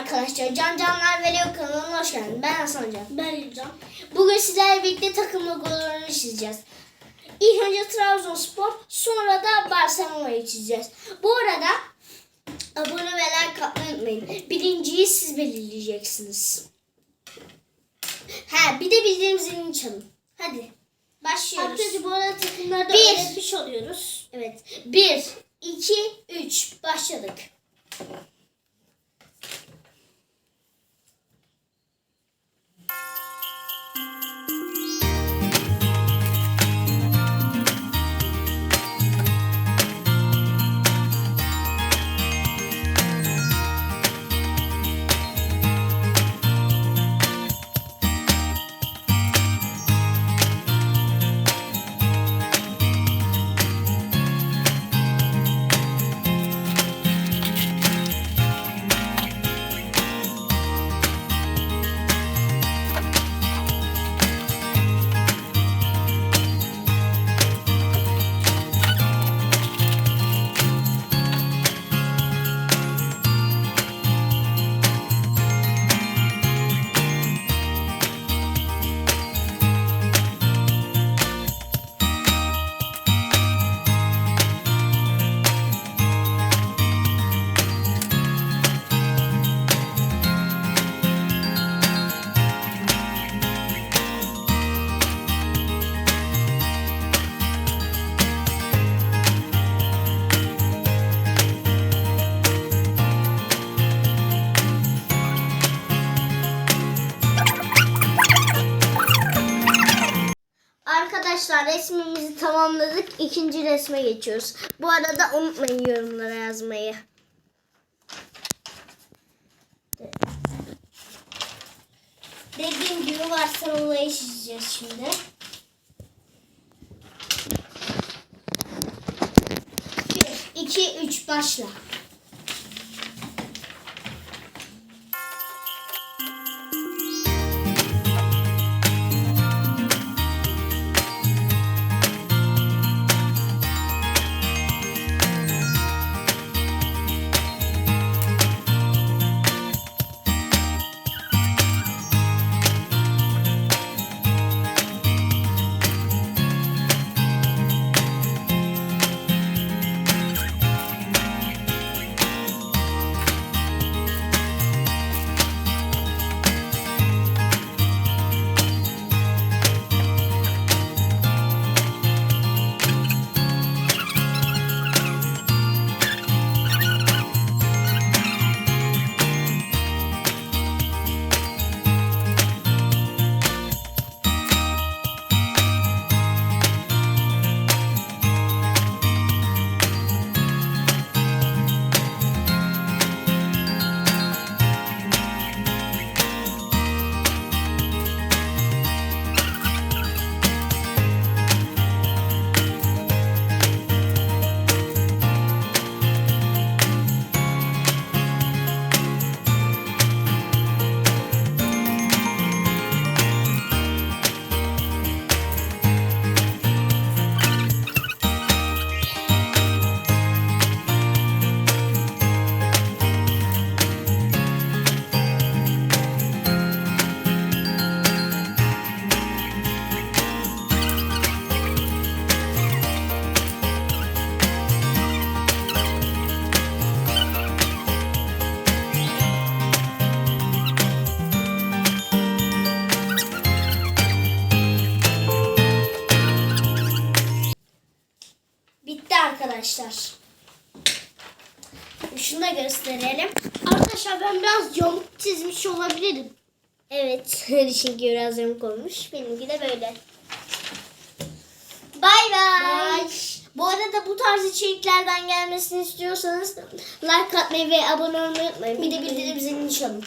arkadaşlar. Can Canlar Veliyor kanalına hoş geldiniz. Ben Hasan Can. Ben Yücem. Bugün sizlerle birlikte takım logolarını çizeceğiz. İlk önce Trabzonspor, sonra da Barcelona'yı çizeceğiz. Bu arada abone ve like atmayı unutmayın. Birinciyi siz belirleyeceksiniz. Ha, bir de bildiğim zilini çalın. Hadi. Başlıyoruz. Arkadaşlar bu arada takımlarda Bir. öğretmiş oluyoruz. Evet. 1, 2, 3. Başladık. Arkadaşlar resmimizi tamamladık. İkinci resme geçiyoruz. Bu arada unutmayın yorumlara yazmayı. Dediğim gibi varsa olayı çizeceğiz şimdi. Bir, iki, üç başla. Arkadaşlar. Şunu da gösterelim. Arkadaşlar ben biraz yamuk çizmiş olabilirim. Evet, çünkü biraz yamuk olmuş. Benimki de böyle. Bay bay. Bu arada bu tarz içeriklerden gelmesini istiyorsanız like atmayı ve abone olmayı unutmayın. Bir de bildirim zilini çalın.